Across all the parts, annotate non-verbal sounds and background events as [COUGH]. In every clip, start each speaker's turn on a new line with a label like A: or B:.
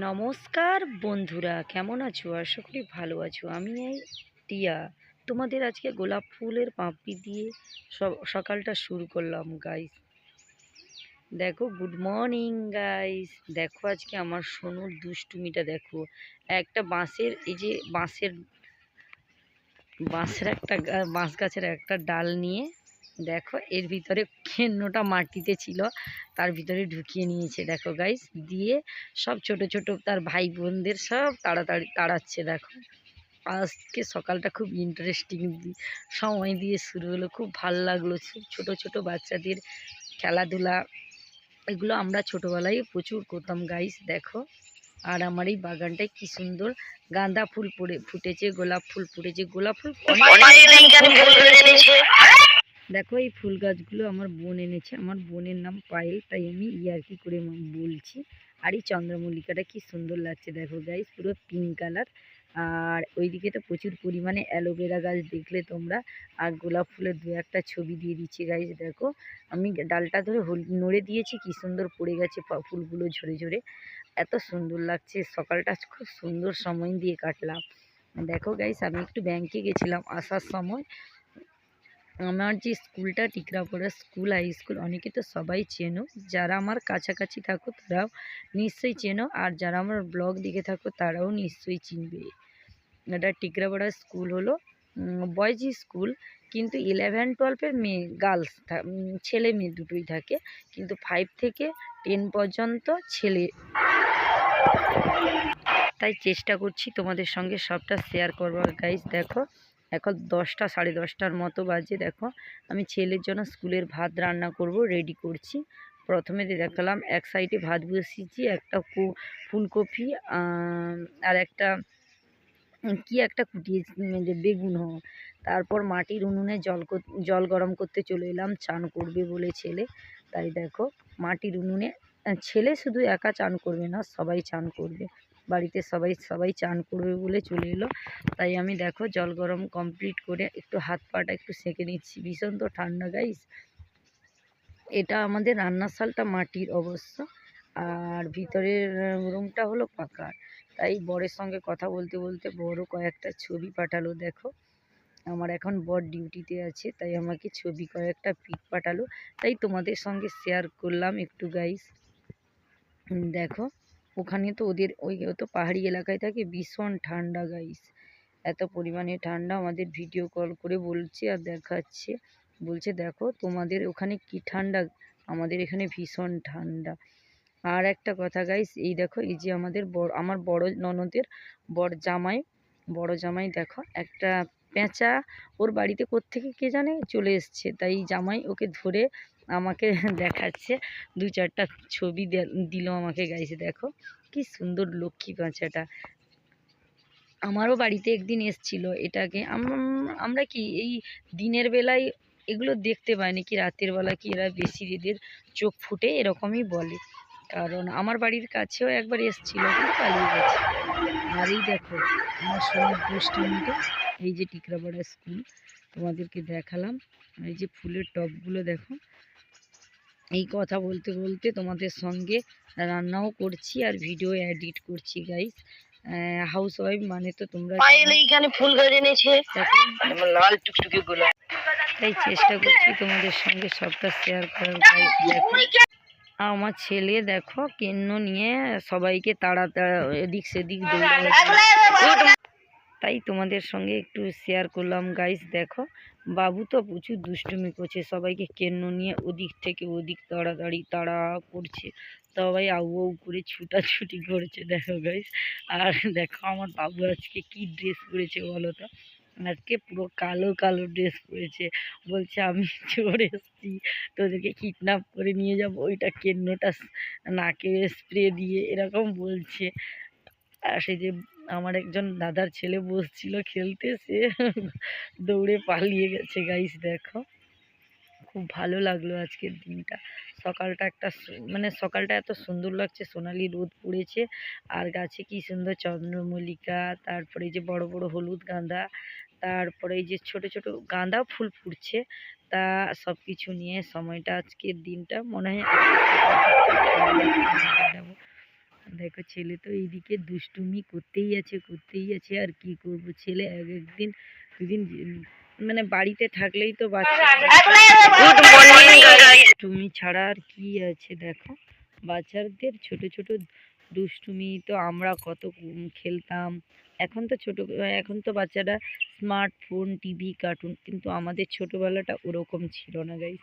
A: নমস্কার বন্ধুরা, কেমন আছো? আশা করি ভালো আছো। আমি এই টিয়া। তোমাদের আজকে গোলাপ ফুলের পাপড়ি দিয়ে সকালটা শুরু করলাম গাইস দেখো গুড মর্নিং গাইস দেখো আজকে আমার সোনুর দুষ্টুমিটা, দেখো। একটা বাঁশের, এই যে বাঁশের বাঁশের একটা বাঁশ গাছের একটা ডাল নিয়ে দেখো এর ভিতরে কেন্নটা মাটিতে ছিল তার ভিতরে ঢুকিয়ে নিয়েছে দেখো গাইস দিয়ে সব ছোট ছোট তার ভাই বোনদের সব তাড়াতাড়ি তাড়াচ্ছে দেখো। আজকে সকালটা খুব ইন্টারেস্টিং সময় দিয়ে শুরু হলো খুব ভালো লাগল ছোট ছোট বাচ্চাদের খেলাধুলা এগুলো আমরা ছোটোবেলায় প্রচুর করতাম গাইস দেখো। আর আমার এই বাগানটায় কি সুন্দর গাঁদা ফুল পড়ে ফুটেছে গোলাপ ফুল ফুটেছে গোলাপ ফুল দেখো, এই ফুল গাছগুলো আমার বোন এনেছে। আমার বোনের নাম পায়েল, তাই আমি ইয়ার্কি করে বলছি। আর এই চন্দ্রমল্লিকাটা কি সুন্দর লাগছে, দেখো গাইস পুরো পিঙ্ক কালার আর ওইদিকে তো প্রচুর পরিমাণে অ্যালোভেরা গাছ দেখলে তোমরা। আর গোলাপ ফুলের দু একটা ছবি দিয়ে দিচ্ছি গাইস দেখো। আমি ডালটা ধরে হল- নড়ে দিয়েছি, কি সুন্দর পড়ে গেছে ফুলগুলো ঝরে ঝরে। এত সুন্দর লাগছে, সকালটা খুব সুন্দর সময় দিয়ে কাটলাম। দেখো গাইস আমি একটু ব্যাংকে গেছিলাম আসার সময়। আমার যে স্কুলটা টিকরাপাড়া স্কুল, হাই স্কুল, অনেকে তো সবাই চেনো। যারা আমার কাছাকাছি থাকো, তারাও নিশ্চয়ই চেনো। আর যারা আমার ব্লগ দেখে থাকো, তারাও নিশ্চয়ই চিনবে। এটা টিকরাপাড়া স্কুল হলো বয়েজ স্কুল। কিন্তু ইলেভেন টুয়েলভের মেয়ে গার্লস ছেলে মেয়ে দুটোই থাকে। কিন্তু ফাইভ থেকে টেন পর্যন্ত ছেলে। তাই চেষ্টা করছি তোমাদের সঙ্গে সবটা শেয়ার করবার। গাইজ দেখো এখন দশটা, সাড়ে দশটার মতো বাজে, দেখো। আমি ছেলের জন্য স্কুলের ভাত রান্না করব রেডি করছি। প্রথমে দেখালাম, এক সাইডে ভাত বসিয়েছি, একটা ফুলকপি আর একটা কি একটা কুটিয়েছি যে বেগুন হ তারপর মাটির উনুনে জল জল গরম করতে চলে এলাম, চান করবে বলে ছেলে। তাই দেখো, মাটির উনুনে ছেলে শুধু একা চান করবে না, সবাই চান করবে। বাড়িতে সবাই সবাই চান করবে বলে চলে এলো। তাই আমি দেখো জল গরম কমপ্লিট করে একটু হাত পাটা একটু সেঁকে নিচ্ছি। ভীষণ তো ঠান্ডা গাইস এটা আমাদের রান্নার শালটা মাটির অবশ্য। আর ভিতরের রুমটা হলো পাকার তাই বরের সঙ্গে কথা বলতে বলতে বড় কয়েকটা ছবি পাঠালো, দেখো। আমার এখন বর ডিউটিতে আছে, তাই আমাকে ছবি কয়েকটা পিক পাঠালো। তাই তোমাদের সঙ্গে শেয়ার করলাম একটু গাইস দেখো। ওখানে তো ওদের ওই তো পাহাড়ি এলাকায় থাকে, ভীষণ ঠান্ডা গাইস এত পরিমাণে ঠান্ডা, আমাদের ভিডিও কল করে বলছে আর দেখাচ্ছে। বলছে, দেখো, তোমাদের ওখানে কি ঠান্ডা? আমাদের এখানে ভীষণ ঠান্ডা। আর একটা কথা গাইস এই দেখো, এই যে আমাদের বড়, আমার বড় ননদের বড় জামাই বড় জামাই দেখো, একটা পেঁচা ওর বাড়িতে কোত্থেকে কে জানে চলে এসছে। তাই জামাই ওকে ধরে আমাকে [LAUGHS] দেখাচ্ছে। দু চারটা ছবি দিল আমাকে গাইছে দেখো। কি সুন্দর লক্ষ্মী পেঁচাটা আমারও বাড়িতে একদিন এসছিল এটাকে। আমরা কি এই দিনের বেলায় এগুলো দেখতে পাই না কি রাতের বেলা কি এরা বেশি এদের চোখ ফুটে এরকমই বলে। কারণ আমার বাড়ির কাছেও একবার এসছিল, কিন্তু পালিয়ে গেছে। আর এই দেখো, আমার সোনার দুষ্টুমিটা এই যে টিকরাপাড়া স্কুল তোমাদেরকে দেখালাম। এই যে ফুলের টবগুলো দেখো এই কথা বলতে বলতে তোমাদের সঙ্গে রান্নাও করছি আর ভিডিও এডিট করছি গাইস হাউস ওয়াইফ মানে তো তোমরা
B: এইখানে ফুল গাছ এনেছে। লাল টুকটুকে
A: তাই চেষ্টা করছি তোমাদের সঙ্গে সবটা শেয়ার করার আমার ছেলে দেখো কেন্ন নিয়ে সবাইকে তাড়া এদিক সেদিক দৌড়ায় তাই তোমাদের সঙ্গে একটু শেয়ার করলাম গাইস দেখো। বাবু তো প্রচুর দুষ্টুমি করছে, সবাইকে কেন্ন নিয়ে ওদিক থেকে ওদিক তাড়াতাড়ি তাড়া করছে, সবাই আউ আউ করে ছুটাছুটি করছে, দেখো গাইস আর দেখো আমার বাবু আজকে কি ড্রেস পরেছে বলো তো? আজকে পুরো কালো কালো ড্রেস পরেছে, বলছে আমি চোর এসছি, তোদেরকে কিডন্যাপ করে নিয়ে যাব, ওইটা কেন্নটা নাকে স্প্রে দিয়ে এরকম বলছে, আর সেই যে আমার একজন দাদার ছেলে বসছিল খেলতে সে দৌড়ে পালিয়ে গেছে গাইস দেখো। খুব ভালো লাগল আজকের দিনটা। সকালটা একটা মানে সকালটা এত সুন্দর লাগছে, সোনালি রোদ পড়েছে। আর গাছে কি সুন্দর চন্দ্রমল্লিকা, তারপরে যে বড় বড় হলুদ গাঁদা, তারপরে যে ছোট ছোট গাঁদা ফুল ফুটছে, তা সব কিছু নিয়ে সময়টা আজকের দিনটা মনে হয় দেখো ছেলে তো এইদিকে দুষ্টুমি করতেই আছে করতেই আছে আর কি করব? ছেলে এক একদিন দুদিন মানে বাড়িতে থাকলেই তো বাচ্চা। দুষ্টুমি ছাড়া আর কি আছে দেখো? বাচ্চাদের ছোট ছোট দুষ্টুমি তো আমরা কত খেলতাম। এখন তো ছোট এখন তো বাচ্চারা স্মার্টফোন টিভি কার্টুন কিন্তু আমাদের ছোটবেলাটা ওরকম ছিল না গাইস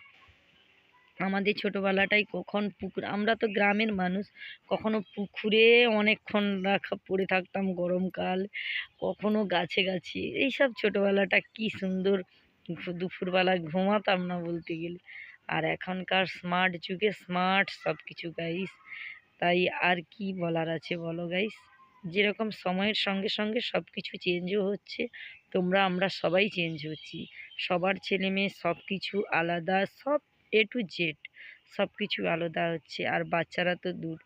A: আমাদের ছোটবেলাটাই কখন পুকুর, আমরা তো গ্রামের মানুষ, কখনো পুকুরে অনেকক্ষণ রাখা পড়ে থাকতাম গরমকাল, কখনো গাছে গাছে, এইসব ছোটবেলাটা কি সুন্দর দুপুর- দুপুরবেলা ঘুমাতাম না বলতে গেলে। আর এখনকার স্মার্ট যুগে স্মার্ট সব কিছু গাইস তাই আর কি বলার আছে বলো গাইস যেরকম সময়ের সঙ্গে সঙ্গে সব কিছু চেঞ্জও হচ্ছে, তোমরা আমরা সবাই চেঞ্জ হচ্ছি। সবার ছেলে মেয়ে সব কিছু আলাদা, সব এ টু জেড সব কিছু আলাদা হচ্ছে, আর বাচ্চারা তো দূর।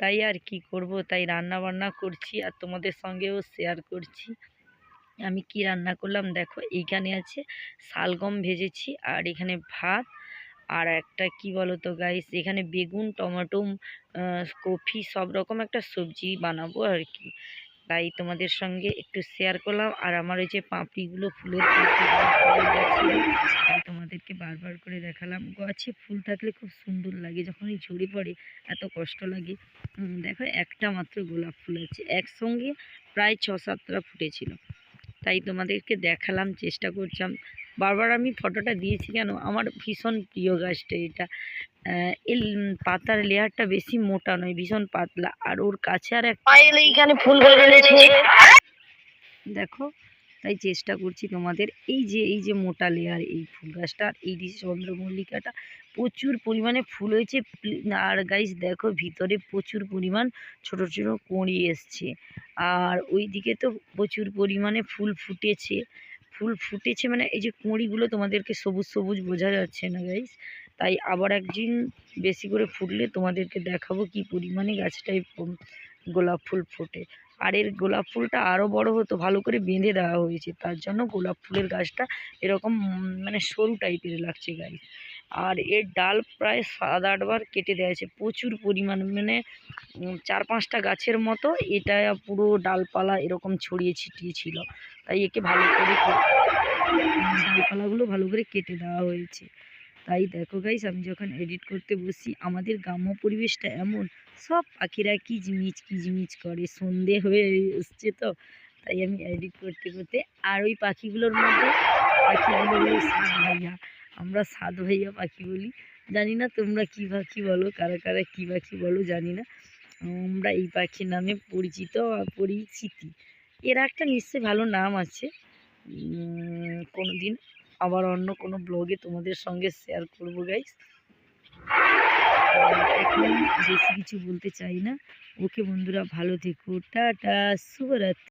A: তাই আর কি করব? তাই রান্না বান্না করছি আর তোমাদের সঙ্গেও শেয়ার করছি। আমি কি রান্না করলাম? দেখো, এইখানে আছে শালগম ভেজেছি, আর এখানে ভাত, আর একটা কি বলো তো গাইস এখানে বেগুন, টমেটো কফি সব রকম একটা সবজি বানাবো আর কি। তাই তোমাদের সঙ্গে একটু শেয়ার করলাম। আর আমার ওই যে পাপড়িগুলো ফুলের তাই তোমাদেরকে বারবার করে দেখালাম। গাছে ফুল থাকলে খুব সুন্দর লাগে যখনই ঝরে পড়ে, এত কষ্ট লাগে। দেখো, একটা মাত্র গোলাপ ফুল আছে। একসঙ্গে প্রায় ছ সাতটা ফুটেছিল। তাই তোমাদেরকে দেখালাম, চেষ্টা করছিলাম। বারবার আমি ফটোটা দিয়েছি কেন? আমার ভীষণ প্রিয় গাছটা এটা। এর পাতার লেয়ারটা বেশি মোটা নয় ভীষণ পাতলা। আর ওর কাছে আর এক
B: পায়েল এইখানে ফুল
A: দেখো তাই চেষ্টা করছি তোমাদের এই যে এই যে মোটা লেয়ার এই ফুল গাছটা আর এই যে চন্দ্রমল্লিকাটা প্রচুর পরিমাণে ফুল হয়েছে। আর গাইস দেখো ভিতরে প্রচুর পরিমাণ ছোট ছোট কুঁড়ি এসছে। আর ওইদিকে তো প্রচুর পরিমাণে ফুল ফুটেছে। ফুল ফুটেছে মানে এই যে কুঁড়িগুলো তোমাদেরকে সবুজ সবুজ বোঝা যাচ্ছে না গাইস তাই আবার একদিন বেশি করে ফুটলে তোমাদেরকে দেখাবো কি পরিমাণে গাছটায় গোলাপ ফুল ফোটে। আর এর গোলাপ ফুলটা আরও বড় হতো, ভালো করে বেঁধে দেওয়া হয়েছে। তার জন্য গোলাপ ফুলের গাছটা এরকম মানে সরু টাইপের লাগছে গাছ আর এর ডাল প্রায় সাত আটবার কেটে দেওয়া হয়েছে। প্রচুর পরিমাণ মানে চার পাঁচটা গাছের মতো এটা পুরো ডালপালা এরকম ছড়িয়ে ছিটিয়ে ছিল। তাই একে ভালো করে ডালপালাগুলো ভালো করে কেটে দেওয়া হয়েছে। তাই দেখো গাইস আমি যখন এডিট করতে বসি আমাদের গ্রাম্য পরিবেশটা এমন, সব পাখিরা কিচমিচ কিচমিচ করে, সন্ধে হয়ে এসছে তো। তাই আমি এডিট করতে করতে আর ওই পাখিগুলোর মধ্যে, পাখিগুলো ভাইয়া। আমরা সাত ভাইয়া পাখি বলি। জানি না তোমরা কী পাখি বলো, কারা কারা কী পাখি বলো, জানি না। আমরা এই পাখির নামে পরিচিত পরিচিতি। এর একটা নিশ্চয়ই ভালো নাম আছে। কোনো দিন আবার অন্য কোনো ব্লগে তোমাদের সঙ্গে শেয়ার করব গাইস এখন বেশি কিছু বলতে চাই না। ওকে বন্ধুরা, ভালো থেকো। টাটা, শুভরাত্রি।